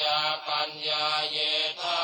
ญาปัญญาเยธา